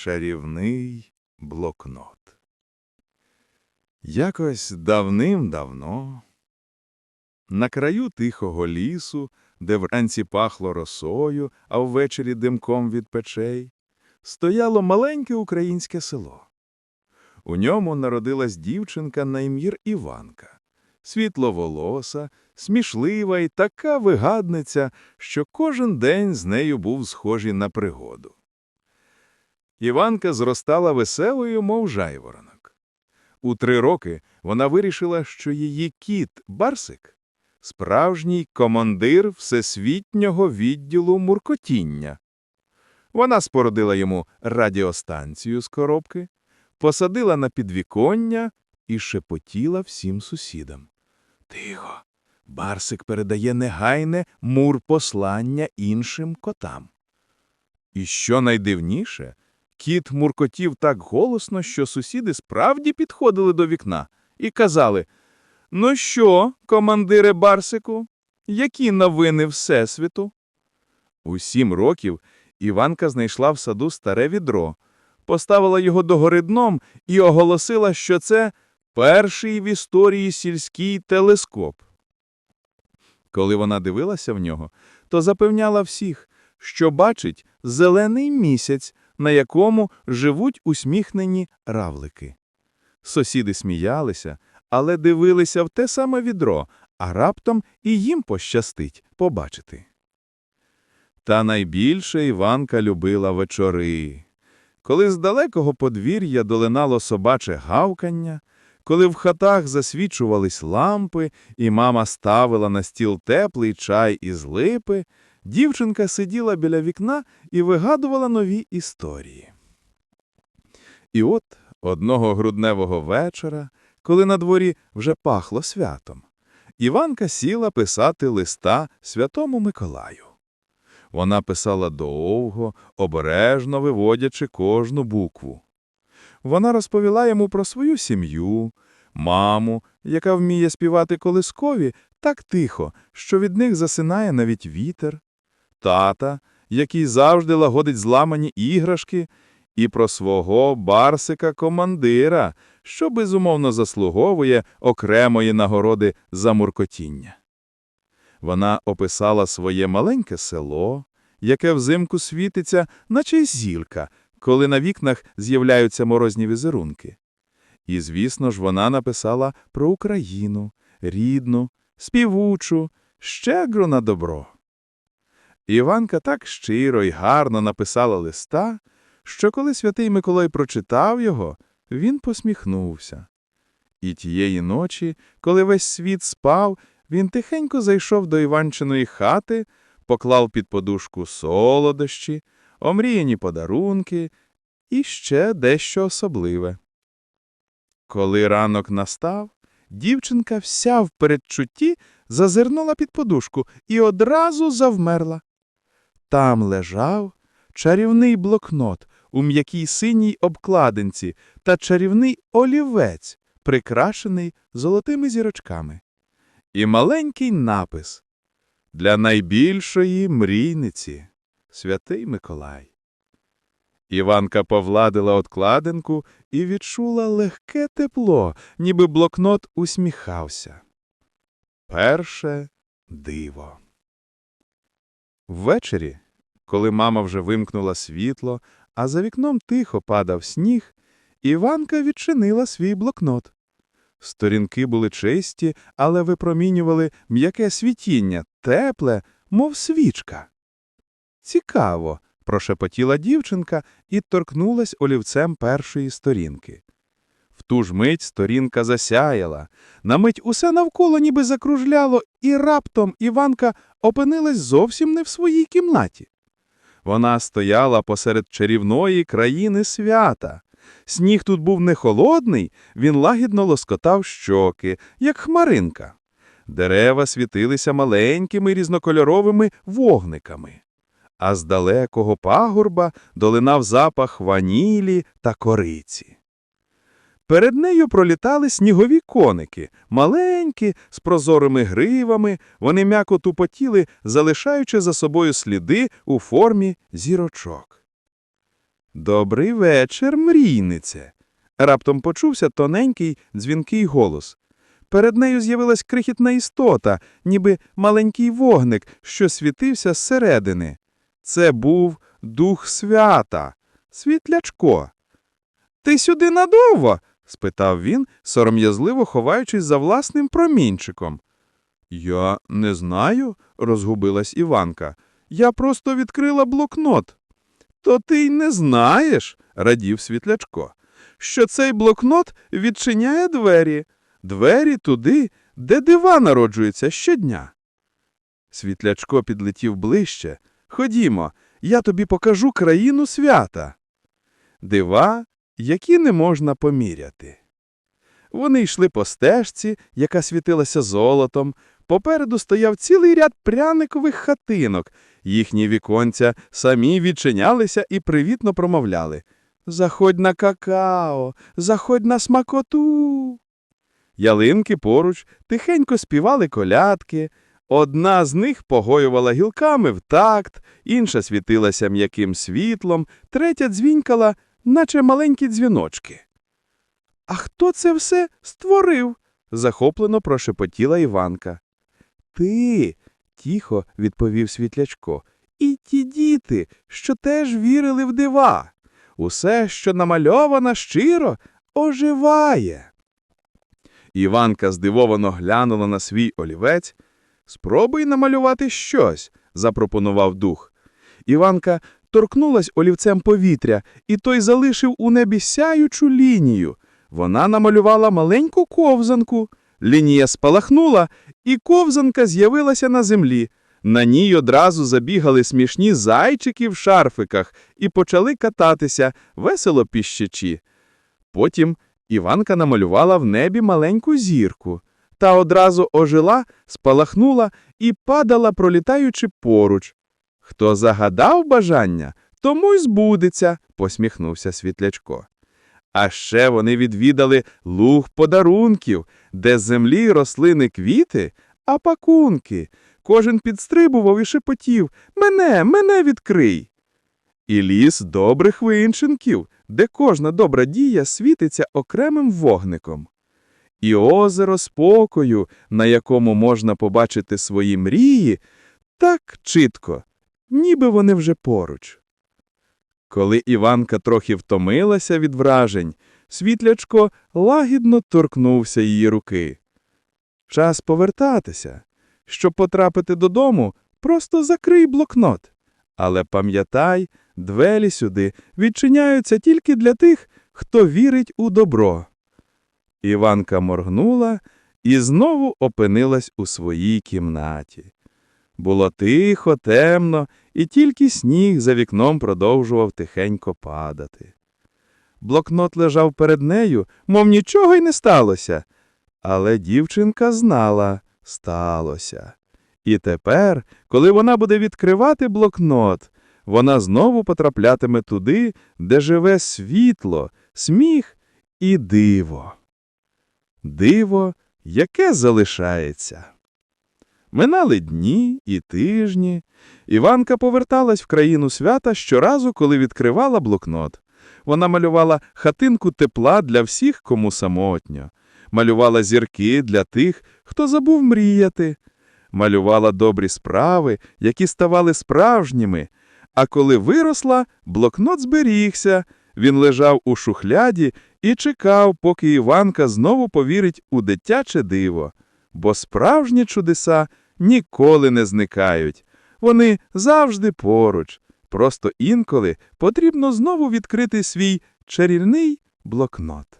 Чарівний блокнот. Якось давним-давно на краю тихого лісу, де вранці пахло росою, а ввечері димком від печей, стояло маленьке українське село. У ньому народилась дівчинка на ім'я Іванка, світловолоса, смішлива і така вигадниця, що кожен день з нею був схожий на пригоду. Іванка зростала веселою, мов жайворонок. У три роки вона вирішила, що її кіт Барсик – справжній командир всесвітнього відділу муркотіння. Вона спорудила йому радіостанцію з коробки, посадила на підвіконня і шепотіла всім сусідам. Тихо, Барсик передає негайне мур-послання іншим котам. І що найдивніше, кіт муркотів так голосно, що сусіди справді підходили до вікна і казали «Ну що, командире Барсику, які новини Всесвіту?» У сім років Іванка знайшла в саду старе відро, поставила його догори дном і оголосила, що це перший в історії сільський телескоп. Коли вона дивилася в нього, то запевняла всіх, що бачить зелений місяць, на якому живуть усміхнені равлики. Сусіди сміялися, але дивилися в те саме відро, а раптом і їм пощастить побачити. Та найбільше Іванка любила вечори. Коли з далекого подвір'я долинало собаче гавкання, коли в хатах засвічувались лампи, і мама ставила на стіл теплий чай із липи, дівчинка сиділа біля вікна і вигадувала нові історії. І от одного грудневого вечора, коли на дворі вже пахло святом, Іванка сіла писати листа святому Миколаю. Вона писала довго, обережно виводячи кожну букву. Вона розповіла йому про свою сім'ю, маму, яка вміє співати колискові так тихо, що від них засинає навіть вітер, тата, який завжди лагодить зламані іграшки, і про свого барсика-командира, що безумовно заслуговує окремої нагороди за муркотіння. Вона описала своє маленьке село, яке взимку світиться, наче зірка, коли на вікнах з'являються морозні візерунки. І, звісно ж, вона написала про Україну, рідну, співучу, щедру на добро. Іванка так щиро й гарно написала листа, що коли святий Миколай прочитав його, він посміхнувся. І тієї ночі, коли весь світ спав, він тихенько зайшов до Іванчиної хати, поклав під подушку солодощі, омріяні подарунки і ще дещо особливе. Коли ранок настав, дівчинка вся в передчутті зазирнула під подушку і одразу завмерла. Там лежав чарівний блокнот у м'якій синій обкладинці та чарівний олівець, прикрашений золотими зірочками. І маленький напис «Для найбільшої мрійниці, святий Миколай». Іванка повладила откладинку і відчула легке тепло, ніби блокнот усміхався. Перше диво. Ввечері, коли мама вже вимкнула світло, а за вікном тихо падав сніг, Іванка відчинила свій блокнот. Сторінки були чисті, але випромінювали м'яке світіння, тепле, мов свічка. Цікаво, прошепотіла дівчинка і торкнулась олівцем першої сторінки. Ту ж мить сторінка засяяла, на мить усе навколо ніби закружляло, і раптом Іванка опинилась зовсім не в своїй кімнаті. Вона стояла посеред чарівної країни свята. Сніг тут був не холодний, він лагідно лоскотав щоки, як хмаринка. Дерева світилися маленькими різнокольоровими вогниками. А з далекого пагорба долинав запах ванілі та кориці. Перед нею пролітали снігові коники, маленькі, з прозорими гривами, вони м'яко тупотіли, залишаючи за собою сліди у формі зірочок. Добрий вечір, мрійнице. Раптом почувся тоненький дзвінкий голос. Перед нею з'явилась крихітна істота, ніби маленький вогник, що світився зсередини. Це був дух свята, світлячко. Ти сюди надовго? Спитав він, сором'язливо ховаючись за власним промінчиком. Я не знаю, розгубилась Іванка. Я просто відкрила блокнот. То ти й не знаєш, радів світлячко, що цей блокнот відчиняє двері, двері туди, де дива народжуються щодня. Світлячко підлетів ближче. Ходімо, я тобі покажу країну свята. Дива, які не можна поміряти. Вони йшли по стежці, яка світилася золотом. Попереду стояв цілий ряд пряникових хатинок. Їхні віконця самі відчинялися і привітно промовляли Заходь на какао, заходь на смакоту. Ялинки поруч тихенько співали колядки. Одна з них погоювала гілками в такт, інша світилася м'яким світлом, третя дзвінькала, наче маленькі дзвіночки. А хто це все створив? захоплено прошепотіла Іванка. Ти, тихо відповів світлячко, і ті діти, що теж вірили в дива. Усе, що намальовано щиро, оживає. Іванка здивовано глянула на свій олівець. Спробуй намалювати щось, запропонував дух. Іванка торкнулась олівцем повітря, і той залишив у небі сяючу лінію. Вона намалювала маленьку ковзанку. Лінія спалахнула, і ковзанка з'явилася на землі. На ній одразу забігали смішні зайчики в шарфиках і почали кататися, весело піщачі. Потім Іванка намалювала в небі маленьку зірку. Та одразу ожила, спалахнула і падала, пролітаючи поруч. Хто загадав бажання, тому й збудеться, посміхнувся світлячко. А ще вони відвідали луг подарунків, де з землі росли не квіти, а пакунки. Кожен підстрибував і шепотів Мене, мене відкрий. І ліс добрих винченків, де кожна добра дія світиться окремим вогником. І озеро спокою, на якому можна побачити свої мрії, так чітко, ніби вони вже поруч. Коли Іванка трохи втомилася від вражень, світлячко лагідно торкнувся її руки. Час повертатися. Щоб потрапити додому, просто закрий блокнот. Але пам'ятай, двері сюди відчиняються тільки для тих, хто вірить у добро. Іванка моргнула і знову опинилась у своїй кімнаті. Було тихо, темно, і тільки сніг за вікном продовжував тихенько падати. Блокнот лежав перед нею, мов нічого й не сталося. Але дівчинка знала, сталося. І тепер, коли вона буде відкривати блокнот, вона знову потраплятиме туди, де живе світло, сміх і диво. Диво, яке залишається. Минали дні і тижні. Іванка поверталась в країну свята щоразу, коли відкривала блокнот. Вона малювала хатинку тепла для всіх, кому самотньо, малювала зірки для тих, хто забув мріяти, малювала добрі справи, які ставали справжніми. А коли виросла, блокнот зберігся, він лежав у шухляді і чекав, поки Іванка знову повірить у дитяче диво. Бо справжні чудеса ніколи не зникають. Вони завжди поруч. Просто інколи потрібно знову відкрити свій чарівний блокнот.